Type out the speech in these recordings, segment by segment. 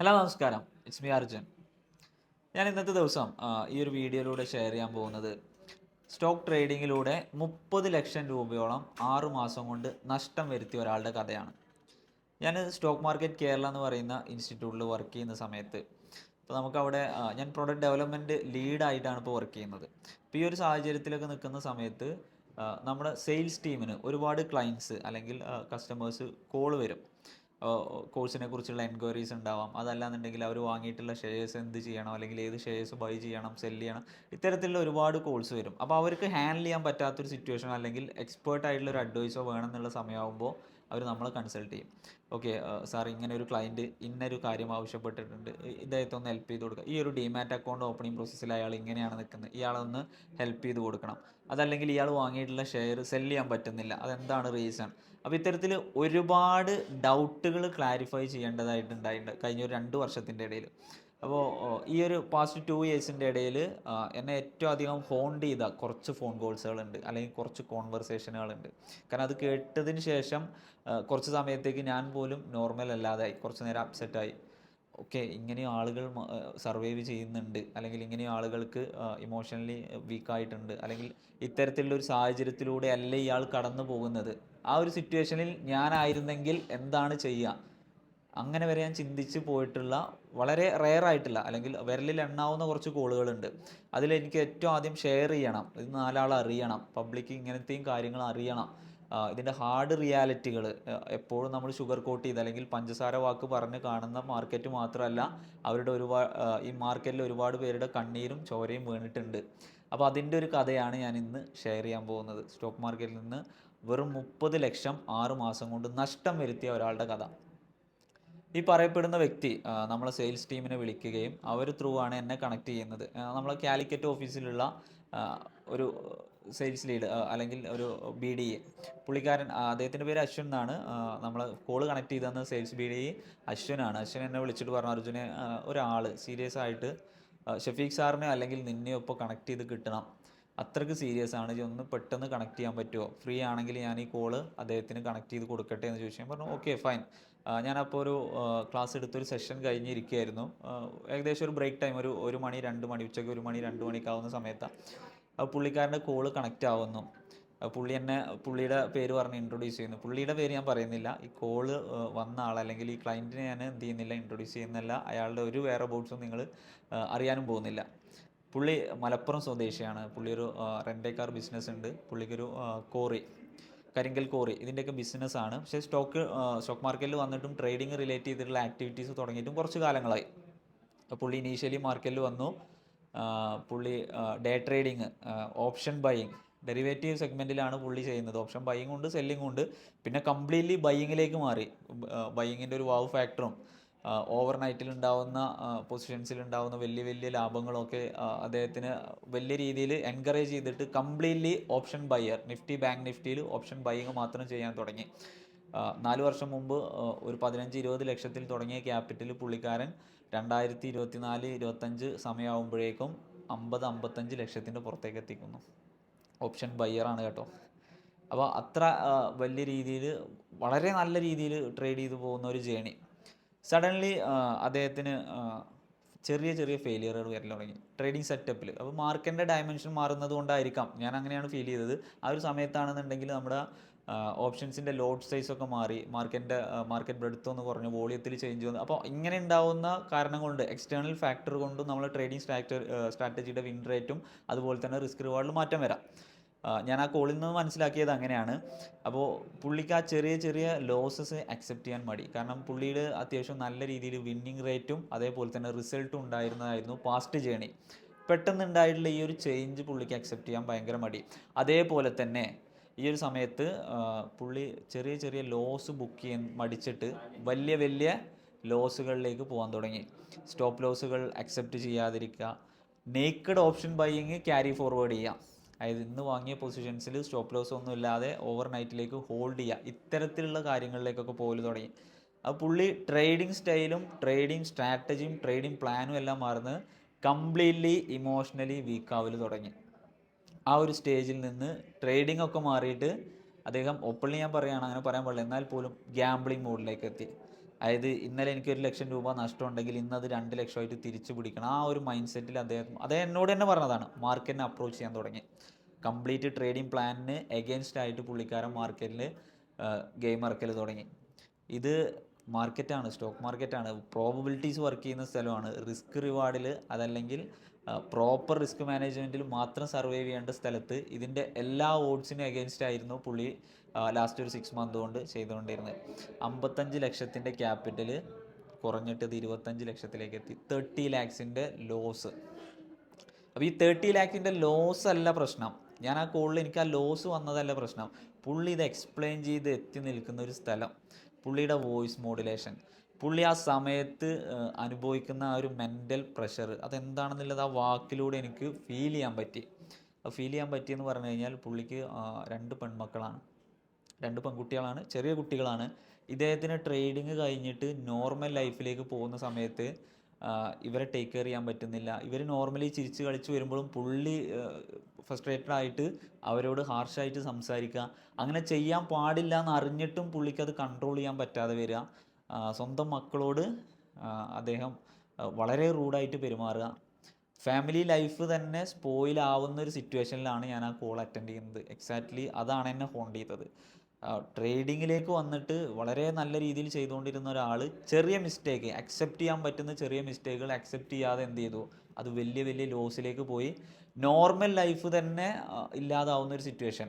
Hello നമസ്കാരം. It's me Arjun. ഞാൻ ഇന്നത്തെ ദിവസം ഈ ഒരു വീഡിയോയിലൂടെ ഷെയർ ചെയ്യാൻ പോകുന്നത് സ്റ്റോക്ക് ട്രേഡിങ്ങിലൂടെ മുപ്പത് ലക്ഷം രൂപയോളം ആറുമാസം കൊണ്ട് നഷ്ടം വരുത്തിയ ഒരാളുടെ കഥയാണ്. ഞാൻ സ്റ്റോക്ക് മാർക്കറ്റ് കേരള എന്ന് പറയുന്ന ഇൻസ്റ്റിറ്റ്യൂട്ടിൽ വർക്ക് ചെയ്യുന്ന സമയത്ത് അപ്പോൾ നമുക്കവിടെ ഞാൻ പ്രൊഡക്റ്റ് ഡെവലപ്മെന്റ് ലീഡായിട്ടാണ് ഇപ്പോൾ വർക്ക് ചെയ്യുന്നത്. അപ്പോൾ ഈ ഒരു സാഹചര്യത്തിലൊക്കെ നിൽക്കുന്ന സമയത്ത് നമ്മുടെ സെയിൽസ് ടീമിന് ഒരുപാട് ക്ലയൻസ് അല്ലെങ്കിൽ കസ്റ്റമേഴ്സ് കോൾ വരും. കോഴ്സിനെ കുറിച്ചുള്ള എൻക്വയറീസ് ഉണ്ടാവാം. അതല്ലാന്നുണ്ടെങ്കിൽ അവർ വാങ്ങിയിട്ടുള്ള ഷെയർസ് എന്ത് ചെയ്യണം? അല്ലെങ്കിൽ ഏത് ഷെയർസ് ബൈ ചെയ്യണം? സെൽ ചെയ്യണം? ഇത്തരത്തിലുള്ള ഒരുപാട് കോൾസ് വരും. അപ്പോൾ അവർക്ക് ഹാൻഡിൽ ചെയ്യാൻ പറ്റാത്തൊരു സിറ്റുവേഷൻ അല്ലെങ്കിൽ എക്സ്പേർട്ട് ആയിട്ടുള്ള ഒരു അഡ്വൈസോ വേണം എന്നുള്ള സമയമാകുമ്പോൾ അവർ നമ്മളെ കൺസൾട്ട് ചെയ്യും. ഓക്കെ സാർ ഇങ്ങനെ ഒരു ക്ലയന്റ് ഇന്നൊരു കാര്യം ആവശ്യപ്പെട്ടിട്ടുണ്ട് ഇദ്ദേഹത്തെ ഒന്ന് ഹെൽപ്പ് ചെയ്ത് കൊടുക്കുക ഈ ഒരു ഡിമാറ്റ് അക്കൗണ്ട് ഓപ്പണിംഗ് പ്രോസസ്സിൽ അയാൾ ഇങ്ങനെയാണ് നിൽക്കുന്നത്. ഇയാളൊന്ന് ഹെൽപ്പ് ചെയ്ത് കൊടുക്കണം. അതല്ലെങ്കിൽ ഇയാൾ വാങ്ങിയിട്ടുള്ള ഷെയർ സെൽ ചെയ്യാൻ പറ്റുന്നില്ല. അതെന്താണ് റീസൺ അപ്പോൾ ഇത്തരത്തിൽ ഒരുപാട് ഡൗട്ടുകൾ ക്ലാരിഫൈ ചെയ്യേണ്ടതായിട്ടുണ്ടായിട്ടുണ്ട് കഴിഞ്ഞ ഒരു രണ്ട് വർഷത്തിന്റെ ഇടയിൽ. അപ്പോൾ ഈ ഒരു പാസ്റ്റ് ടു ഇയേഴ്സിന്റെ ഇടയിൽ എന്നെ ഏറ്റവും അധികം ഹോണ്ട് ചെയ്ത കുറച്ച് ഫോൺ കോൾസുകളുണ്ട് അല്ലെങ്കിൽ കുറച്ച് കോൺവെർസേഷനുകളുണ്ട് കാരണം അത് കേട്ടതിന് ശേഷം കുറച്ച് സമയത്തേക്ക് ഞാൻ പോലും നോർമൽ അല്ലാതായി കുറച്ച് നേരം അപ്സെറ്റായി ഓക്കെ ഇങ്ങനെയും ആളുകൾ സർവൈവ് ചെയ്യുന്നുണ്ട്. അല്ലെങ്കിൽ ഇങ്ങനെയും ആളുകൾക്ക് ഇമോഷണലി വീക്കായിട്ടുണ്ട് അല്ലെങ്കിൽ ഇത്തരത്തിലുള്ള ഒരു സാഹചര്യത്തിലൂടെ അല്ലേ ഇയാൾ കടന്നു പോകുന്നത്? ആ ഒരു സിറ്റുവേഷനിൽ ഞാനായിരുന്നെങ്കിൽ എന്താണ് ചെയ്യുക? അങ്ങനെ വരെ ഞാൻ ചിന്തിച്ച് പോയിട്ടുള്ള വളരെ റെയർ ആയിട്ടുള്ള അല്ലെങ്കിൽ വിരലിൽ എണ്ണാവുന്ന കുറച്ച് കോളുകളുണ്ട്. അതിൽ എനിക്ക് ഏറ്റവും ആദ്യം ഷെയർ ചെയ്യണം. ഇത് നാലാൾ അറിയണം. പബ്ലിക് ഇങ്ങനത്തെയും കാര്യങ്ങൾ അറിയണം. ഇതിന്റെ ഹാർഡ് റിയാലിറ്റികൾ എപ്പോഴും നമ്മൾ ഷുഗർ കോട്ട് ചെയ്ത് അല്ലെങ്കിൽ പഞ്ചസാര വാക്ക് പറഞ്ഞ് കാണുന്ന മാർക്കറ്റ് മാത്രമല്ല അവരുടെ ഒരുപാട് ഈ മാർക്കറ്റിൽ ഒരുപാട് പേരുടെ കണ്ണീരും ചോരയും വീണിട്ടുണ്ട്. അപ്പോൾ അതിന്റെ ഒരു കഥയാണ് ഞാൻ ഇന്ന് ഷെയർ ചെയ്യാൻ പോകുന്നത്. സ്റ്റോക്ക് മാർക്കറ്റിൽ നിന്ന് വെറും മുപ്പത് ലക്ഷം ആറ് മാസം കൊണ്ട് നഷ്ടം വരുത്തിയ ഒരാളുടെ കഥ. ഈ പറയപ്പെടുന്ന വ്യക്തി നമ്മളെ സെയിൽസ് ടീമിനെ വിളിക്കുകയും അവർ ത്രൂ ആണ് എന്നെ കണക്ട് ചെയ്യുന്നത്. നമ്മളെ കാലിക്കറ്റ് ഓഫീസിലുള്ള ഒരു സെയിൽസ് ലീഡ് അല്ലെങ്കിൽ ഒരു ബി ഡി എ പുള്ളിക്കാരൻ അദ്ദേഹത്തിന്റെ പേര് അശ്വിൻ എന്നാണ്. നമ്മൾ കോൾ കണക്ട് ചെയ്തെന്ന് സെയിൽസ് ബി ഡി അശ്വിനാണ് അശ്വിൻ എന്നെ വിളിച്ചിട്ട് പറഞ്ഞു അർജുനെ ഒരാൾ സീരിയസ് ആയിട്ട് ഷഫീഖ് സാറിനെ അല്ലെങ്കിൽ നിന്നെ ഇപ്പോൾ കണക്ട് ചെയ്ത് കിട്ടണം. അത്രയ്ക്ക് സീരിയസ് ആണ്. ഒന്ന് പെട്ടെന്ന് കണക്ട് ചെയ്യാൻ പറ്റുമോ ഫ്രീ ആണെങ്കിൽ ഞാൻ ഈ കോൾ അദ്ദേഹത്തിന് കണക്ട് ചെയ്ത് കൊടുക്കട്ടെ എന്ന് ചോദിച്ചു. ഞാൻ പറഞ്ഞു ഓക്കെ ഫൈൻ ഞാനപ്പോൾ ഒരു ക്ലാസ് എടുത്തൊരു സെഷൻ കഴിഞ്ഞിരിക്കുകയായിരുന്നു. ഏകദേശം ഒരു ബ്രേക്ക് ടൈം ഒരു ഒരു മണി രണ്ട് മണി ഉച്ചയ്ക്ക് ഒരു മണി രണ്ട് മണിക്കാവുന്ന സമയത്താണ് അപ്പോൾ പുള്ളിക്കാരന്റെ കോൾ കണക്റ്റ് ആവുന്നു. പുള്ളി എന്നെ പുള്ളിയുടെ പേര് പറഞ്ഞ് ഇൻട്രൊഡ്യൂസ് ചെയ്യുന്നു. പുള്ളിയുടെ പേര് ഞാൻ പറയുന്നില്ല. ഈ കോൾ വന്ന ആൾ അല്ലെങ്കിൽ ഈ ക്ലയന്റിനെ ഞാൻ എന്ത് ചെയ്യുന്നില്ല ഇൻട്രൊഡ്യൂസ് ചെയ്യുന്നില്ല. അയാളുടെ ഒരു വേറെ ബോട്ട്സും നിങ്ങൾ അറിയാനും പോകുന്നില്ല. പുള്ളി മലപ്പുറം സ്വദേശിയാണ്. പുള്ളി ഒരു കാർ ബിസിനസ് ഉണ്ട്. പുള്ളിക്കൊരു കോറി കരിങ്കൽ കോറി ഇതിന്റെയൊക്കെ ബിസിനസ്സാണ് പക്ഷേ സ്റ്റോക്ക് സ്റ്റോക്ക് മാർക്കറ്റിൽ വന്നിട്ടും ട്രേഡിംഗ് റിലേറ്റ് ചെയ്തിട്ടുള്ള ആക്ടിവിറ്റീസ് തുടങ്ങിയിട്ടും കുറച്ച് കാലങ്ങളായി. പുള്ളി ഇനീഷ്യലി മാർക്കറ്റിൽ വന്നു. പുള്ളി day trading option buying derivative സെഗ്മെന്റിലാണ് പുള്ളി ചെയ്യുന്നത്. ഓപ്ഷൻ ബൈയിങ് ഉണ്ട് സെല്ലിംഗ് ഉണ്ട്. പിന്നെ കംപ്ലീറ്റ്ലി ബൈയിങ്ങിലേക്ക് മാറി. ബൈയിങ്ങിന്റെ ഒരു വാവ് ഫാക്ടറും ഓവർ നൈറ്റിൽ ഉണ്ടാവുന്ന പൊസിഷൻസിൽ ഉണ്ടാവുന്ന വലിയ വലിയ ലാഭങ്ങളൊക്കെ അദ്ദേഹത്തിന് വലിയ രീതിയിൽ എൻകറേജ് ചെയ്തിട്ട് completely option buyer Nifty bank നിഫ്റ്റിയിൽ option buying മാത്രം ചെയ്യാൻ തുടങ്ങി. നാല് വർഷം മുമ്പ് ഒരു പതിനഞ്ച് ഇരുപത് ലക്ഷത്തിൽ തുടങ്ങിയ ക്യാപിറ്റൽ പുള്ളിക്കാരൻ രണ്ടായിരത്തി ഇരുപത്തിനാല് ഇരുപത്തഞ്ച് സമയമാകുമ്പോഴേക്കും അമ്പത് അമ്പത്തഞ്ച് ലക്ഷത്തിന്റെ പുറത്തേക്ക് എത്തിക്കുന്നു. ഓപ്ഷൻ ബയ്യറാണ് കേട്ടോ. അപ്പോൾ അത്ര വലിയ രീതിയിൽ വളരെ നല്ല രീതിയിൽ ട്രേഡ് ചെയ്തു പോകുന്ന ഒരു ജേണി. സഡൻലി അദ്ദേഹത്തിന് ചെറിയ ചെറിയ ഫെയിലിയറുകൾ വരൽ തുടങ്ങി. ട്രേഡിംഗ് സെറ്റപ്പിൽ അപ്പോൾ മാർക്കറ്റിന്റെ ഡയമെൻഷൻ മാറുന്നത് കൊണ്ടായിരിക്കാം. ഞാൻ അങ്ങനെയാണ് ഫീൽ ചെയ്തത്. ആ ഒരു സമയത്താണെന്നുണ്ടെങ്കിൽ നമ്മുടെ ഓപ്ഷൻസിന്റെ ലോഡ് സൈസൊക്കെ മാറി. മാർക്കറ്റിന്റെ മാർക്കറ്റ് ബ്രെഡ്ത്ത് ഒന്ന് കുറഞ്ഞു. വോളിയത്തിൽ ചേഞ്ച് വന്നു. അപ്പോൾ ഇങ്ങനെ ഉണ്ടാവുന്ന കാരണം കൊണ്ട് എക്സ്റ്റേണൽ ഫാക്ടർ കൊണ്ടും നമ്മൾ ട്രേഡിംഗ് സ്ട്രാറ്റ സ്ട്രാറ്റജിയുടെ വിൻ റേറ്റും അതുപോലെ തന്നെ റിസ്ക് റിവാർഡിൽ മാറ്റം വരാം. ഞാൻ ആ കോളിൽ നിന്ന് മനസ്സിലാക്കിയത് അങ്ങനെയാണ്. അപ്പോൾ പുള്ളിക്ക് ആ ചെറിയ ചെറിയ ലോസസ് അക്സെപ്റ്റ് ചെയ്യാൻ മടി. കാരണം പുള്ളിയുടെ അത്യാവശ്യം നല്ല രീതിയിൽ വിന്നിങ് റേറ്റും അതേപോലെ തന്നെ റിസൾട്ടും ഉണ്ടായിരുന്നതായിരുന്നു പാസ്റ്റ് ജേണി പെട്ടെന്ന് ഉണ്ടായിട്ടുള്ള ഈ ഒരു ചേഞ്ച് പുള്ളിക്ക് അക്സെപ്റ്റ് ചെയ്യാൻ ഭയങ്കര മടി. അതേപോലെ തന്നെ ഈ ഒരു സമയത്ത് പുള്ളി ചെറിയ ചെറിയ ലോസ് ബുക്ക് ചെയ്യാൻ മടിച്ചിട്ട് വലിയ വലിയ ലോസുകളിലേക്ക് പോകാൻ തുടങ്ങി. സ്റ്റോപ്പ് ലോസുകൾ അക്സെപ്റ്റ് ചെയ്യാതിരിക്കുക. Naked option buying carry forward ചെയ്യാം. അതായത് ഇന്ന് വാങ്ങിയ പൊസിഷൻസിൽ സ്റ്റോപ്പ് ലോസ് ഒന്നും ഇല്ലാതെ ഓവർ നൈറ്റിലേക്ക് ഹോൾഡ് ചെയ്യുക ഇത്തരത്തിലുള്ള കാര്യങ്ങളിലേക്കൊക്കെ പോലും തുടങ്ങി. അപ്പോൾ പുള്ളി ട്രേഡിംഗ് സ്റ്റൈലും ട്രേഡിംഗ് സ്ട്രാറ്റജിയും ട്രേഡിംഗ് പ്ലാനും എല്ലാം മാറുന്നത് കംപ്ലീറ്റ്ലി ഇമോഷണലി വീക്കാവൽ തുടങ്ങി. ആ ഒരു സ്റ്റേജിൽ നിന്ന് ട്രേഡിംഗ് ഒക്കെ മാറിയിട്ട് അദ്ദേഹം ഓപ്പൺലി ഞാൻ പറയുകയാണ് അങ്ങനെ പറയാൻ പാടില്ല. എന്നാൽ പോലും ഗ്യാംബ്ലിംഗ് മോഡിലേക്ക് എത്തി. അതായത് ഇന്നലെ എനിക്ക് ഒരു ലക്ഷം രൂപ നഷ്ടം ഉണ്ടെങ്കിൽ ഇന്ന് അത് രണ്ട് ലക്ഷമായിട്ട് തിരിച്ചു പിടിക്കണം. ആ ഒരു മൈൻഡ് സെറ്റിൽ അദ്ദേഹം അദ്ദേഹം എന്നോട് തന്നെ പറഞ്ഞതാണ് മാർക്കറ്റിനെ അപ്രോച്ച് ചെയ്യാൻ തുടങ്ങി. കംപ്ലീറ്റ് ട്രേഡിംഗ് പ്ലാനിന് എഗെയിൻസ്റ്റ് ആയിട്ട് പുള്ളിക്കാരൻ മാർക്കറ്റിൽ ഗെയിം ഇറക്കൽ തുടങ്ങി. ഇത് മാർക്കറ്റാണ് സ്റ്റോക്ക് മാർക്കറ്റാണ് പ്രോബബിലിറ്റീസ് വർക്ക് ചെയ്യുന്ന സ്ഥലമാണ്. റിസ്ക് റിവാർഡിൽ അതല്ലെങ്കിൽ പ്രോപ്പർ റിസ്ക് മാനേജ്മെന്റിൽ മാത്രം സർവൈവ് ചെയ്യേണ്ട സ്ഥലത്ത് ഇതിന്റെ എല്ലാ ഓഡ്സിനും എഗെയിൻസ്റ്റ് ആയിരുന്നു പുള്ളി ലാസ്റ്റ് ഒരു സിക്സ് മന്ത് കൊണ്ട് ചെയ്തുകൊണ്ടിരുന്നത്. അമ്പത്തഞ്ച് ലക്ഷത്തിന്റെ ക്യാപിറ്റൽ കുറഞ്ഞിട്ട് ഇത് ഇരുപത്തഞ്ച് ലക്ഷത്തിലേക്ക് എത്തി. തേർട്ടി ലാക്സിന്റെ ലോസ് അപ്പോൾ ഈ തേർട്ടി ലാക്കിന്റെ ലോസ് അല്ല പ്രശ്നം. ഞാൻ ആ കോളിൽ എനിക്ക് ആ ലോസ് വന്നതല്ല പ്രശ്നം. പുള്ളി ഇത് എക്സ്പ്ലെയിൻ ചെയ്ത് എത്തി നിൽക്കുന്ന ഒരു സ്ഥലം. പുള്ളിയുടെ വോയിസ് മോഡുലേഷൻ പുള്ളി ആ സമയത്ത് അനുഭവിക്കുന്ന ആ ഒരു മെന്റൽ പ്രഷർ അതെന്താണെന്നുള്ളത് ആ വാക്കിലൂടെ എനിക്ക് ഫീൽ ചെയ്യാൻ പറ്റി. ഫീൽ ചെയ്യാൻ പറ്റിയെന്ന് പറഞ്ഞു കഴിഞ്ഞാൽ പുള്ളിക്ക് രണ്ട് പെൺമക്കളാണ്. രണ്ട് പെൺകുട്ടികളാണ് ചെറിയ കുട്ടികളാണ്. ഇദ്ദേഹത്തിന് ട്രേഡിങ് കഴിഞ്ഞിട്ട് നോർമൽ ലൈഫിലേക്ക് പോകുന്ന സമയത്ത് ഇവരെ ടേക്ക് കെയർ ചെയ്യാൻ പറ്റുന്നില്ല. ഇവർ നോർമലി ചിരിച്ച് കളിച്ച് വരുമ്പോഴും പുള്ളി ഫ്രസ്ട്രേറ്റഡ് ആയിട്ട് അവരോട് ഹാർഷായിട്ട് സംസാരിക്കുക. അങ്ങനെ ചെയ്യാൻ പാടില്ല എന്ന് അറിഞ്ഞിട്ടും പുള്ളിക്ക് അത് കൺട്രോൾ ചെയ്യാൻ പറ്റാതെ വരിക. സ്വന്തം മക്കളോട് അദ്ദേഹം വളരെ റൂഡായിട്ട് പെരുമാറുക. ഫാമിലി ലൈഫ് തന്നെ സ്പോയിലാവുന്ന ഒരു സിറ്റുവേഷനിലാണ് ഞാൻ ആ കോൾ അറ്റൻഡ് ചെയ്യുന്നത്. എക്സാക്ട്ലി അതാണ് എന്നെ ഹോണ്ട് ചെയ്തത്. ട്രേഡിങ്ങിലേക്ക് വന്നിട്ട് വളരെ നല്ല രീതിയിൽ ചെയ്തുകൊണ്ടിരുന്ന ഒരാൾ ചെറിയ മിസ്റ്റേക്ക് അക്സെപ്റ്റ് ചെയ്യാൻ പറ്റുന്ന ചെറിയ മിസ്റ്റേക്കുകൾ അക്സെപ്റ്റ് ചെയ്യാതെ എന്ത് ചെയ്തു? അത് വലിയ വലിയ ലോസിലേക്ക് പോയി. നോർമൽ ലൈഫ് തന്നെ ഇല്ലാതാവുന്ന ഒരു സിറ്റുവേഷൻ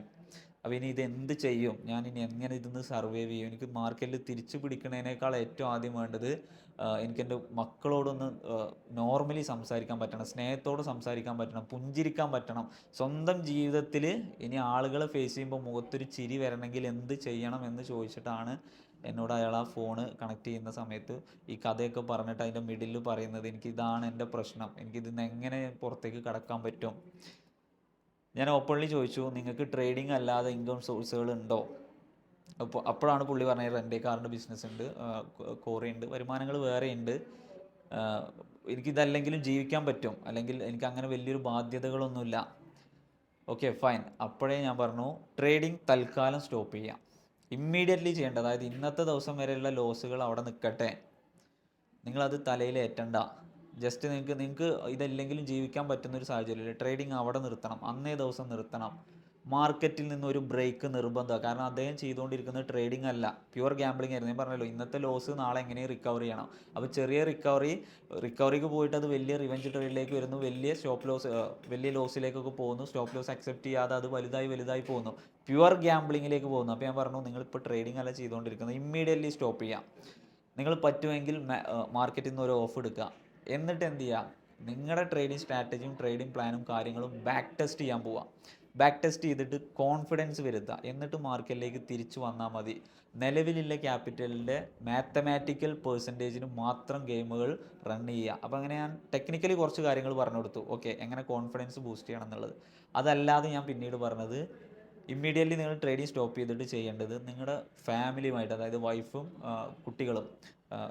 അപ്പോൾ ഇനി ഇത് എന്ത് ചെയ്യും? ഞാൻ ഇനി എങ്ങനെ ഇതിന്ന് സർവൈവ് ചെയ്യും? എനിക്ക് മാർക്കറ്റിൽ തിരിച്ചു പിടിക്കുന്നതിനേക്കാൾ ഏറ്റവും ആദ്യം വേണ്ടത് ആ, എനിക്ക് എന്റെ മക്കളോടൊന്ന് നോർമലി സംസാരിക്കാൻ പറ്റണം സ്നേഹത്തോട് സംസാരിക്കാൻ പറ്റണം പുഞ്ചിരിക്കാൻ പറ്റണം. സ്വന്തം ജീവിതത്തിൽ ഇനി ആളുകളെ ഫേസ് ചെയ്യുമ്പോൾ മുഖത്തൊരു ചിരി വരണമെങ്കിൽ എന്ത് ചെയ്യണം എന്ന് ചോദിച്ചിട്ടാണ് എന്നോട് അയാൾ ആ ഫോണ് കണക്ട് ചെയ്യുന്ന സമയത്ത് ഈ കഥയൊക്കെ പറഞ്ഞിട്ട് അതിന്റെ മിഡിൽ പറയുന്നത് എനിക്ക് ഇതാണ് എന്റെ പ്രശ്നം. എനിക്കിതിന്ന് എങ്ങനെ പുറത്തേക്ക് കടക്കാൻ പറ്റും? ഞാൻ ഓപ്പൺലി ചോദിച്ചു നിങ്ങൾക്ക് ട്രേഡിംഗ് അല്ലാതെ ഇൻകം സോഴ്സുകൾ ഉണ്ടോ? അപ്പോൾ അപ്പോഴാണ് പുള്ളി പറഞ്ഞത് റെന്റേ കാറിന്റെ ബിസിനസ് ഉണ്ട് കോറി ഉണ്ട് വരുമാനങ്ങൾ വേറെ ഉണ്ട്. എനിക്കിതല്ലെങ്കിലും ജീവിക്കാൻ പറ്റും. അല്ലെങ്കിൽ എനിക്ക് അങ്ങനെ വലിയൊരു ബാധ്യതകളൊന്നുമില്ല. ഓക്കെ ഫൈൻ അപ്പോഴേ ഞാൻ പറഞ്ഞു ട്രേഡിംഗ് തൽക്കാലം സ്റ്റോപ്പ് ചെയ്യാം. ഇമ്മീഡിയറ്റ്ലി ചെയ്യേണ്ട അതായത് ഇന്നത്തെ ദിവസം വരെയുള്ള ലോസുകൾ അവിടെ നിൽക്കട്ടെ. നിങ്ങളത് തലയിൽ ഏറ്റണ്ട. ജസ്റ്റ് നിങ്ങൾക്ക് നിങ്ങൾക്ക് ഇതല്ലെങ്കിലും ജീവിക്കാൻ പറ്റുന്ന ഒരു സാഹചര്യമില്ല. ട്രേഡിങ് അവിടെ നിർത്തണം. അന്നേ ദിവസം നിർത്തണം. മാർക്കറ്റിൽ നിന്ന് ഒരു ബ്രേക്ക് നിർബന്ധമാണ് കാരണം അദ്ദേഹം ചെയ്തുകൊണ്ടിരിക്കുന്ന ട്രേഡിംഗ് അല്ല. പ്യുവർ ഗാംബ്ലിംഗ് ആയിരുന്നു. ഞാൻ പറഞ്ഞല്ലോ ഇന്നത്തെ ലോസ് നാളെ എങ്ങനെയും റിക്കവർ ചെയ്യണം. അപ്പോൾ ചെറിയ റിക്കവറി റിക്കവറിക്ക് പോയിട്ട് അത് വലിയ റിവഞ്ച് ട്രേഡിലേക്ക് വരുന്നു. വലിയ സ്റ്റോപ്പ് ലോസ് വലിയ ലോസിലേക്കൊക്കെ പോകുന്നു. സ്റ്റോപ്പ് ലോസ് അക്സെപ്റ്റ് ചെയ്യാതെ അത് വലുതായി വലുതായി പോകുന്നു. പ്യുവർ ഗാംബ്ലിങ്ങിലേക്ക് പോകുന്നു. അപ്പോൾ ഞാൻ പറഞ്ഞു നിങ്ങളിപ്പോൾ ട്രേഡിംഗ് അല്ല ചെയ്തുകൊണ്ടിരിക്കുന്നത്. ഇമ്മീഡിയറ്റ്ലി സ്റ്റോപ്പ് ചെയ്യാം. നിങ്ങൾ പറ്റുമെങ്കിൽ മാർക്കറ്റിൽ നിന്ന് ഒരു ഓഫ് എടുക്കുക. എന്നിട്ട് എന്ത് ചെയ്യുക നിങ്ങളുടെ ട്രേഡിംഗ് സ്ട്രാറ്റജിയും ട്രേഡിംഗ് പ്ലാനും കാര്യങ്ങളും ബാക്ക് ടെസ്റ്റ് ചെയ്യാൻ പോവുക ബാക്ക് ടെസ്റ്റ് ചെയ്തിട്ട് കോൺഫിഡൻസ് വരുത്തുക എന്നിട്ട് മാർക്കറ്റിലേക്ക് തിരിച്ചു വന്നാൽ മതി. നിലവിലുള്ള ക്യാപിറ്റലിന്റെ മാത്തമാറ്റിക്കൽ പേഴ്സന്റേജിന് മാത്രം ഗെയിമുകൾ റൺ ചെയ്യുക അപ്പോൾ അങ്ങനെ ഞാൻ ടെക്നിക്കലി കുറച്ച് കാര്യങ്ങൾ പറഞ്ഞു കൊടുത്തു. ഓക്കെ എങ്ങനെ കോൺഫിഡൻസ് ബൂസ്റ്റ് ചെയ്യണം എന്നുള്ളത്. അതല്ലാതെ ഞാൻ പിന്നീട് പറഞ്ഞത് ഇമ്മീഡിയറ്റ്ലി നിങ്ങൾ ട്രേഡിങ് സ്റ്റോപ്പ് ചെയ്തിട്ട് ചെയ്യേണ്ടത് നിങ്ങളുടെ ഫാമിലിയുമായിട്ട് അതായത് വൈഫും കുട്ടികളും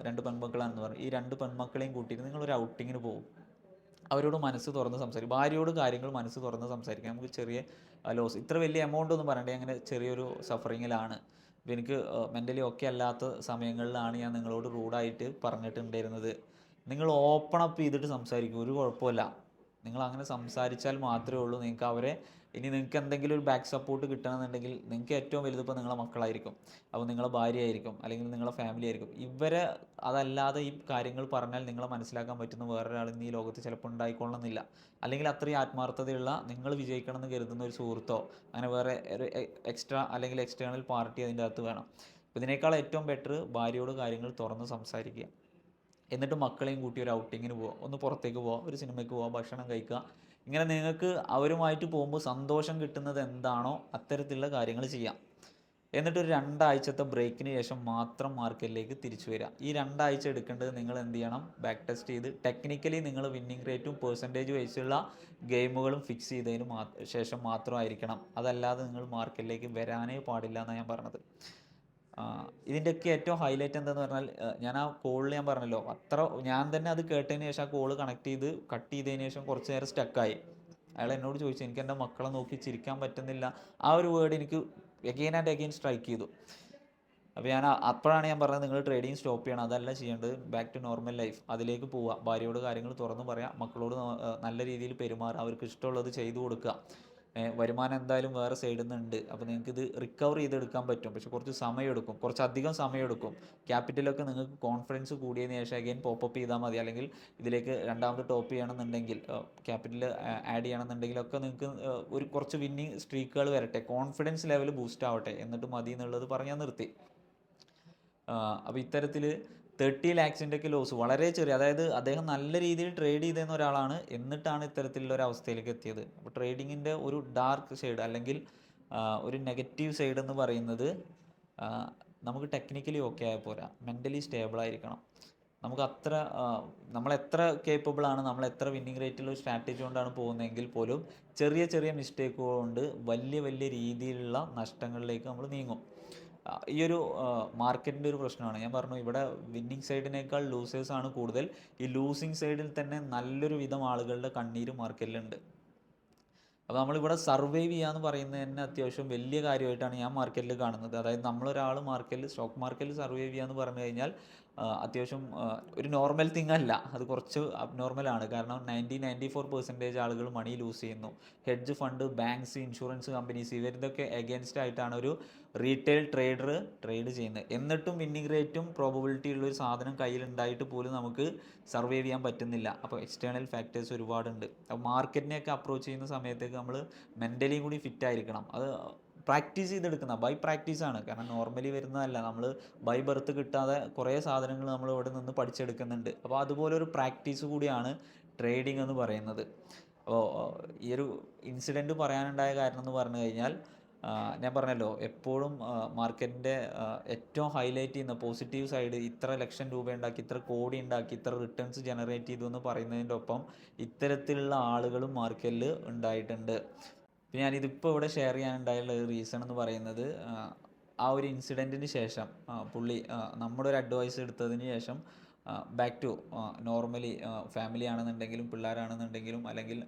രണ്ട് പെൺമക്കളാണെന്ന് പറഞ്ഞു. ഈ രണ്ട് പെൺമക്കളെയും കൂട്ടിയിട്ട് നിങ്ങളൊരു ഔട്ടിങ്ങിന് പോകും അവരോട് മനസ്സ് തുറന്ന് സംസാരിക്കും. ഭാര്യയോട് കാര്യങ്ങൾ മനസ്സ് തുറന്ന് സംസാരിക്കാം. നമുക്ക് ചെറിയ ലോസ് ഇത്ര വലിയ എമൗണ്ട് ഒന്നും പറയണ്ടേ. അങ്ങനെ ചെറിയൊരു സഫറിങ്ങിലാണ് ഇപ്പം എനിക്ക് മെന്റലി ഒക്കെ അല്ലാത്ത സമയങ്ങളിലാണ് ഞാൻ നിങ്ങളോട് റൂഡായിട്ട് പറഞ്ഞിട്ടുണ്ടായിരുന്നത്. നിങ്ങൾ ഓപ്പൺ അപ്പ് ചെയ്തിട്ട് സംസാരിക്കും. ഒരു കുഴപ്പമില്ല നിങ്ങൾ അങ്ങനെ സംസാരിച്ചാൽ മാത്രമേ ഉള്ളൂ. നിങ്ങൾക്ക് അവരെ ഇനി നിങ്ങൾക്ക് എന്തെങ്കിലും ഒരു ബാക്ക് സപ്പോർട്ട് കിട്ടണമെന്നുണ്ടെങ്കിൽ നിങ്ങൾക്ക് ഏറ്റവും വലുതിപ്പോൾ നിങ്ങളുടെ നിങ്ങളെ മക്കളായിരിക്കും. അപ്പോൾ നിങ്ങളുടെ ഭാര്യയായിരിക്കും അല്ലെങ്കിൽ നിങ്ങളുടെ ഫാമിലി ആയിരിക്കും. ഇവരെ അതല്ലാതെ ഈ കാര്യങ്ങൾ പറഞ്ഞാൽ നിങ്ങളെ മനസ്സിലാക്കാൻ പറ്റുന്ന വേറൊരാൾ ഇന്ന് ഈ ലോകത്ത് ചിലപ്പോൾ ഉണ്ടായിക്കൊള്ളണമെന്നില്ല. അല്ലെങ്കിൽ അത്രയും ആത്മാർത്ഥതയുള്ള നിങ്ങൾ വിജയിക്കണം എന്ന് കരുതുന്ന ഒരു സുഹൃത്തോ അങ്ങനെ വേറെ ഒരു എക്സ്ട്രാ അല്ലെങ്കിൽ എക്സ്റ്റേണൽ പാർട്ടി അതിന്റെ അകത്ത് വേണം. ഇതിനേക്കാൾ ഏറ്റവും ബെറ്റർ ഭാര്യയോട് കാര്യങ്ങൾ തുറന്ന് സംസാരിക്കുക. എന്നിട്ട് മക്കളെയും കൂട്ടി ഒരു ഔട്ടിങ്ങിന് പോവുക ഒന്ന് പുറത്തേക്ക് പോവുക ഒരു സിനിമയ്ക്ക് പോവുക ഭക്ഷണം കഴിക്കുക ഇങ്ങനെ നിങ്ങൾക്ക് അവരുമായിട്ട് പോകുമ്പോൾ സന്തോഷം കിട്ടുന്നത് എന്താണോ അത്തരത്തിലുള്ള കാര്യങ്ങൾ ചെയ്യാം. എന്നിട്ട് ഒരു രണ്ടാഴ്ചത്തെ ബ്രേക്കിന് ശേഷം മാത്രം മാർക്കറ്റിലേക്ക് തിരിച്ചു വരിക ഈ രണ്ടാഴ്ച എടുക്കേണ്ടത് നിങ്ങൾ എന്ത് ചെയ്യണം? ബാക്ക് ടെസ്റ്റ് ചെയ്ത് ടെക്നിക്കലി നിങ്ങൾ വിന്നിംഗ് റേറ്റും പെർസെന്റേജ് വെച്ചുള്ള ഗെയിമുകളും ഫിക്സ് ചെയ്തതിന് ശേഷം മാത്രമായിരിക്കണം. അതല്ലാതെ നിങ്ങൾ മാർക്കറ്റിലേക്ക് വരാനേ പാടില്ല എന്നാണ് ഞാൻ പറഞ്ഞത്. ഇതിന്റെയൊക്കെ ഏറ്റവും ഹൈലൈറ്റ് എന്താന്ന് പറഞ്ഞാൽ ഞാൻ ആ കോളിൽ ഞാൻ പറഞ്ഞല്ലോ അത്ര ഞാൻ തന്നെ അത് കേട്ടതിന് ശേഷം ആ കോൾ കണക്ട് ചെയ്ത് കട്ട് ചെയ്തതിന് ശേഷം കുറച്ച് നേരം സ്റ്റക്കായി അയാൾ എന്നോട് ചോദിച്ചു എനിക്ക് എന്റെ മക്കളെ നോക്കി ചിരിക്കാൻ പറ്റുന്നില്ല. ആ ഒരു വേർഡ് എനിക്ക് എഗെയിൻ ആൻഡ് എഗെയിൻ സ്ട്രൈക്ക് ചെയ്തു. അപ്പോൾ ഞാൻ അപ്പോഴാണ് ഞാൻ പറഞ്ഞത് നിങ്ങൾ ട്രേഡിങ് സ്റ്റോപ്പ് ചെയ്യണം അതല്ല ചെയ്യേണ്ടത്. ബാക്ക് ടു നോർമൽ ലൈഫ് അതിലേക്ക് പോവുക ഭാര്യയോട് കാര്യങ്ങൾ തുറന്നു പറയാം മക്കളോട് നല്ല രീതിയിൽ പെരുമാറുക അവർക്ക് ഇഷ്ടമുള്ളത് ചെയ്തു കൊടുക്കുക. വരുമാനം എന്തായാലും വേറെ സൈഡിൽ നിന്നുണ്ട് അപ്പോൾ നിങ്ങൾക്ക് ഇത് റിക്കവർ ചെയ്തെടുക്കാൻ പറ്റും. പക്ഷെ കുറച്ച് സമയമെടുക്കും. കുറച്ചധികം സമയമെടുക്കും. ക്യാപിറ്റലൊക്കെ നിങ്ങൾക്ക് കോൺഫിഡൻസ് കൂടിയതിന് ശേഷം അഗൈൻ പോപ്പപ്പ് ചെയ്താൽ മതി. അല്ലെങ്കിൽ ഇതിലേക്ക് രണ്ടാമത് ടോപ്പ് ചെയ്യണമെന്നുണ്ടെങ്കിൽ ക്യാപിറ്റൽ ആഡ് ചെയ്യണമെന്നുണ്ടെങ്കിലൊക്കെ നിങ്ങൾക്ക് ഒരു കുറച്ച് വിന്നിങ് സ്ട്രീക്കുകൾ വരട്ടെ. കോൺഫിഡൻസ് ലെവൽ ബൂസ്റ്റ് ആവട്ടെ. എന്നിട്ട് മതി എന്നുള്ളത് പറഞ്ഞാൽ നിർത്തി. അപ്പോൾ ഇത്തരത്തിൽ തേർട്ടി ലാക്സിന്റെ ഒക്കെ ലോസ് വളരെ ചെറിയ അതായത് അദ്ദേഹം നല്ല രീതിയിൽ ട്രേഡ് ചെയ്തിരുന്ന ഒരാളാണ് എന്നിട്ടാണ് ഇത്തരത്തിലുള്ള ഒരു അവസ്ഥയിലേക്ക് എത്തിയത്. അപ്പോൾ ട്രേഡിങ്ങിന്റെ ഒരു ഡാർക്ക് സൈഡ് അല്ലെങ്കിൽ ഒരു നെഗറ്റീവ് സൈഡ് എന്ന് പറയുന്നത് നമുക്ക് ടെക്നിക്കലി ഓക്കെ ആയ പോരാ. മെന്റലി സ്റ്റേബിൾ ആയിരിക്കണം. നമുക്ക് അത്ര നമ്മൾ എത്ര കേപ്പബിൾ ആണ് നമ്മൾ എത്ര വിന്നിങ് റേറ്റിലുള്ള സ്ട്രാറ്റജി കൊണ്ടാണ് പോകുന്നതെങ്കിൽ പോലും ചെറിയ ചെറിയ മിസ്റ്റേക്കുകൾ കൊണ്ട് വലിയ വലിയ രീതിയിലുള്ള നഷ്ടങ്ങളിലേക്ക് നമ്മൾ നീങ്ങും. ഈ ഒരു മാർക്കറ്റിന്റെ ഒരു പ്രശ്നമാണ്. ഞാൻ പറഞ്ഞു ഇവിടെ വിന്നിങ് സൈഡിനേക്കാൾ ലൂസേഴ്സാണ് കൂടുതൽ. ഈ ലൂസിങ് സൈഡിൽ തന്നെ നല്ലൊരു വിധം ആളുകളുടെ കണ്ണീര് മാർക്കറ്റിലുണ്ട് അപ്പോൾ നമ്മളിവിടെ സർവൈവ് ചെയ്യാന്ന് പറയുന്നത് തന്നെ അത്യാവശ്യം വലിയ കാര്യമായിട്ടാണ് ഞാൻ മാർക്കറ്റിൽ കാണുന്നത്. അതായത് നമ്മളൊരാൾ മാർക്കറ്റിൽ സ്റ്റോക്ക് മാർക്കറ്റിൽ സർവൈവ് ചെയ്യാന്ന് പറഞ്ഞു കഴിഞ്ഞാൽ അത്യാവശ്യം ഒരു നോർമൽ തിങ് അല്ല. അത് കുറച്ച് അബ്നോർമലാണ് കാരണം നയന്റി നയന്റി ഫോർ പെർസെന്റേജ് ആളുകൾ മണി ലൂസ് ചെയ്യുന്നു. Hedge fund banks insurance companies ഇവരിതൊക്കെ against ആയിട്ടാണ് ഒരു റീറ്റെയിൽ ട്രേഡർ ട്രേഡ് ചെയ്യുന്നത്. എന്നിട്ടും വിന്നിങ് റേറ്റും പ്രോബബിലിറ്റി ഉള്ള ഒരു സാധനം കയ്യിലുണ്ടായിട്ട് പോലും നമുക്ക് സർവൈവ് ചെയ്യാൻ പറ്റുന്നില്ല. അപ്പോൾ എക്സ്റ്റേണൽ ഫാക്ടേഴ്സ് ഒരുപാടുണ്ട്. അപ്പോൾ മാർക്കറ്റിനെയൊക്കെ അപ്രോച്ച് ചെയ്യുന്ന സമയത്തേക്ക് നമ്മൾ മെന്റലിയും കൂടി ഫിറ്റ് ആയിരിക്കണം. അത് പ്രാക്ടീസ് ചെയ്തെടുക്കുന്ന ബൈ ആണ്. കാരണം നോർമലി വരുന്നതല്ല. നമ്മൾ ബൈ ബർത്ത് കിട്ടാതെ കുറേ സാധനങ്ങൾ നമ്മൾ ഇവിടെ നിന്ന് പഠിച്ചെടുക്കുന്നുണ്ട്. അപ്പോൾ അതുപോലെ ഒരു പ്രാക്ടീസ് കൂടിയാണ് ട്രേഡിംഗ് എന്ന് പറയുന്നത്. അപ്പോൾ ഈ ഒരു ഇൻസിഡന്റ് പറയാനുണ്ടായ കാരണം എന്ന് പറഞ്ഞു കഴിഞ്ഞാൽ ഞാൻ പറഞ്ഞല്ലോ എപ്പോഴും മാർക്കറ്റിന്റെ ഏറ്റവും ഹൈലൈറ്റ് ചെയ്യുന്ന പോസിറ്റീവ് സൈഡ് ഇത്ര ലക്ഷം രൂപ ഉണ്ടാക്കി ഇത്ര കോടി ഉണ്ടാക്കി ഇത്ര റിട്ടേൺസ് ജനറേറ്റ് ചെയ്തു എന്ന് പറയുന്നതിന്റെ ഒപ്പം ഇത്തരത്തിലുള്ള ആളുകളും മാർക്കറ്റിൽ ഉണ്ടായിട്ടുണ്ട്. പിന്നെ ഞാനിതിപ്പോൾ ഇവിടെ ഷെയർ ചെയ്യാനുണ്ടായുള്ള റീസൺ എന്ന് പറയുന്നത് ആ, ഒരു ഇൻസിഡന്റിന് ശേഷം പുള്ളി നമ്മുടെ ഒരു അഡ്വൈസ് എടുത്തതിന് ശേഷം ബാക്ക് ടു നോർമലി ഫാമിലി ആണെന്നുണ്ടെങ്കിലും പിള്ളേരാണെന്നുണ്ടെങ്കിലും അല്ലെങ്കിൽ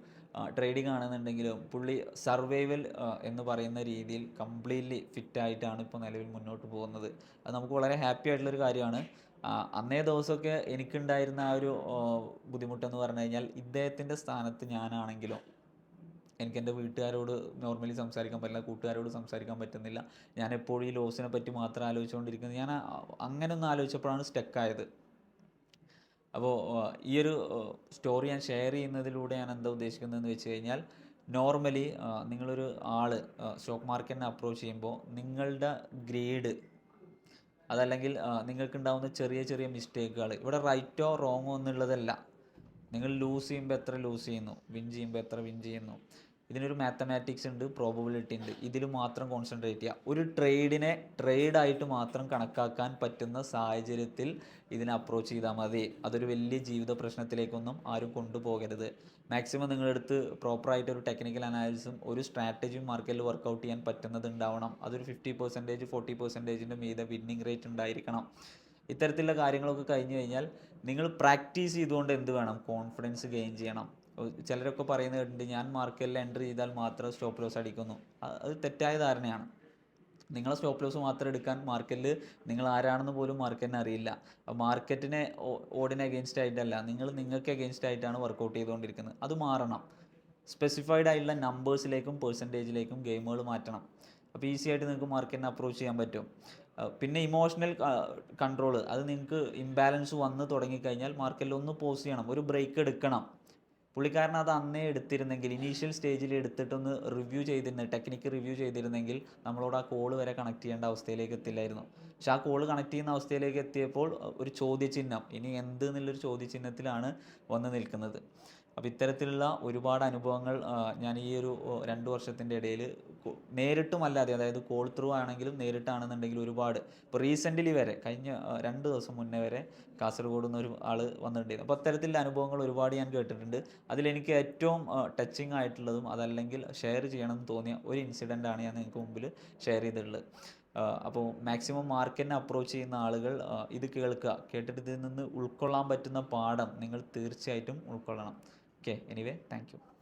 ട്രേഡിംഗ് ആണെന്നുണ്ടെങ്കിലും പുള്ളി സർവൈവൽ എന്ന് പറയുന്ന രീതിയിൽ കംപ്ലീറ്റ്ലി ഫിറ്റായിട്ടാണ് ഇപ്പോൾ നിലവിൽ മുന്നോട്ട് പോകുന്നത്. അത് നമുക്ക് വളരെ ഹാപ്പി ആയിട്ടുള്ളൊരു കാര്യമാണ്. അന്നേ ദിവസമൊക്കെ എനിക്കുണ്ടായിരുന്ന ആ ഒരു ബുദ്ധിമുട്ടെന്ന് പറഞ്ഞു കഴിഞ്ഞാൽ ഇദ്ദേഹത്തിന്റെ സ്ഥാനത്ത് ഞാനാണെങ്കിലും എനിക്ക് എന്റെ വീട്ടുകാരോട് നോർമലി സംസാരിക്കാൻ പറ്റില്ല കൂട്ടുകാരോട് സംസാരിക്കാൻ പറ്റുന്നില്ല. ഞാൻ എപ്പോഴും ഈ ലോസിനെ പറ്റി മാത്രം ആലോചിച്ചുകൊണ്ടിരിക്കുന്നത്. ഞാൻ അങ്ങനെ ഒന്ന് ആലോചിച്ചപ്പോഴാണ് സ്റ്റക്കായത് അപ്പോൾ ഈ ഒരു സ്റ്റോറി ഞാൻ ഷെയർ ചെയ്യുന്നതിലൂടെ ഞാൻ എന്താ ഉദ്ദേശിക്കുന്നതെന്ന് വെച്ച് കഴിഞ്ഞാൽ നോർമലി നിങ്ങളൊരു ആൾ സ്റ്റോക്ക് മാർക്കറ്റിനെ അപ്രോച്ച് ചെയ്യുമ്പോൾ നിങ്ങളുടെ ഗ്രേഡ് അതല്ലെങ്കിൽ നിങ്ങൾക്കുണ്ടാവുന്ന ചെറിയ ചെറിയ മിസ്റ്റേക്കുകൾ ഇവിടെ റൈറ്റോ റോങ്ങോ എന്നുള്ളതല്ല. നിങ്ങൾ ലൂസ് ചെയ്യുമ്പോൾ എത്ര ലൂസ് ചെയ്യുന്നു? വിൻ ചെയ്യുമ്പോൾ എത്ര വിൻ ചെയ്യുന്നു? ഇതിനൊരു മാത്തമാറ്റിക്സ് ഉണ്ട് പ്രോബബിലിറ്റി ഉണ്ട്. ഇതിൽ മാത്രം കോൺസെൻട്രേറ്റ് ചെയ്യുക ഒരു ട്രേഡിനെ ട്രേഡായിട്ട് മാത്രം കണക്കാക്കാൻ പറ്റുന്ന സാഹചര്യത്തിൽ ഇതിനെ അപ്രോച്ച് ചെയ്താൽ മതി. അതൊരു വലിയ ജീവിത പ്രശ്നത്തിലേക്കൊന്നും ആരും കൊണ്ടുപോകരുത്. മാക്സിമം നിങ്ങളെടുത്ത് പ്രോപ്പറായിട്ട് ഒരു ടെക്നിക്കൽ അനാലിസിസും ഒരു സ്ട്രാറ്റജിയും മാർക്കറ്റിൽ വർക്കൗട്ട് ചെയ്യാൻ പറ്റുന്നത് ഉണ്ടാവണം. അതൊരു ഫിഫ്റ്റി പെർസെന്റേജ് ഫോർട്ടി പെർസെന്റേജിന്റെ മീതെ വിന്നിങ് റേറ്റ് ഉണ്ടായിരിക്കണം. ഇത്തരത്തിലുള്ള കാര്യങ്ങളൊക്കെ കഴിഞ്ഞു കഴിഞ്ഞാൽ നിങ്ങൾ പ്രാക്ടീസ് ചെയ്തുകൊണ്ട് എന്ത് വേണം? കോൺഫിഡൻസ് ഗെയിൻ ചെയ്യണം. ചിലരൊക്കെ പറയുന്നത് കേട്ടിട്ടുണ്ട് ഞാൻ മാർക്കറ്റിൽ എന്റർ ചെയ്താൽ മാത്രം സ്റ്റോപ്പ് ലോസ് അടിക്കുന്നു. അത് തെറ്റായ ധാരണയാണ്. നിങ്ങളെ സ്റ്റോപ്പ് ലോസ് മാത്രം എടുക്കാൻ മാർക്കറ്റിൽ നിങ്ങൾ ആരാണെന്ന് പോലും മാർക്കറ്റിന് അറിയില്ല. മാർക്കറ്റിനെ ഓടിന് അഗെയിൻസ്റ്റ് ആയിട്ടല്ല നിങ്ങൾ നിങ്ങൾക്ക് അഗെയിൻസ്റ്റ് ആയിട്ടാണ് വർക്കൗട്ട് ചെയ്തുകൊണ്ടിരിക്കുന്നത്. അത് മാറണം. സ്പെസിഫൈഡ് ആയിട്ടുള്ള നമ്പേഴ്സിലേക്കും പെർസെന്റേജിലേക്കും ഗെയിമുകൾ മാറ്റണം. അപ്പോൾ ഈസി ആയിട്ട് നിങ്ങൾക്ക് മാർക്കറ്റിനെ അപ്രോച്ച് ചെയ്യാൻ പറ്റും. പിന്നെ ഇമോഷണൽ കൺട്രോൾ അത് നിങ്ങൾക്ക് ഇംബാലൻസ് വന്ന് തുടങ്ങിക്കഴിഞ്ഞാൽ മാർക്കറ്റിൽ ഒന്ന് പോസ് ചെയ്യണം. ഒരു ബ്രേക്ക് എടുക്കണം. പുള്ളിക്കാരൻ അത് അന്നേ എടുത്തിരുന്നെങ്കിൽ ഇനീഷ്യൽ സ്റ്റേജിൽ എടുത്തിട്ടൊന്ന് റിവ്യൂ ചെയ്തിരുന്ന ടെക്നിക്ക് റിവ്യൂ ചെയ്തിരുന്നെങ്കിൽ നമ്മളോട് ആ കോൾ വരെ കണക്ട് ചെയ്യേണ്ട അവസ്ഥയിലേക്ക് എത്തില്ലായിരുന്നു. പക്ഷെ ആ കോൾ കണക്ട് ചെയ്യുന്ന അവസ്ഥയിലേക്ക് എത്തിയപ്പോൾ ഒരു ചോദ്യചിഹ്നം ഇനി എന്ത് എന്നുള്ളൊരു ചോദ്യചിഹ്നത്തിലാണ് വന്ന് നിൽക്കുന്നത്. അപ്പോൾ ഇത്തരത്തിലുള്ള ഒരുപാട് അനുഭവങ്ങൾ ഞാൻ ഈ ഒരു രണ്ട് വർഷത്തിന്റെ ഇടയിൽ നേരിട്ടും അല്ലാതെ അതായത് കോൾ ത്രൂ ആണെങ്കിലും നേരിട്ടാണെന്നുണ്ടെങ്കിൽ ഒരുപാട്. ഇപ്പോൾ റീസെന്റ്ലി വരെ കഴിഞ്ഞ രണ്ട് ദിവസം മുന്നേ വരെ കാസർഗോഡ് നിന്ന് ഒരു ആൾ വന്നിട്ടുണ്ടായിരുന്നു. അപ്പോൾ അത്തരത്തിലുള്ള അനുഭവങ്ങൾ ഒരുപാട് ഞാൻ കേട്ടിട്ടുണ്ട്. അതിലെനിക്ക് ഏറ്റവും ടച്ചിങ് ആയിട്ടുള്ളതും അതല്ലെങ്കിൽ ഷെയർ ചെയ്യണമെന്ന് തോന്നിയ ഒരു ഇൻസിഡന്റ് ആണ് ഞാൻ നിങ്ങൾക്ക് മുമ്പിൽ ഷെയർ ചെയ്തിട്ടുള്ളത്. അപ്പോൾ മാക്സിമം മാർക്കറ്റിനെ അപ്രോച്ച് ചെയ്യുന്ന ആളുകൾ ഇത് കേൾക്കുക. കേട്ടിട്ട് ഇതിൽ നിന്ന് ഉൾക്കൊള്ളാൻ പറ്റുന്ന പാഠം നിങ്ങൾ തീർച്ചയായിട്ടും ഉൾക്കൊള്ളണം. Okay, anyway, thank you.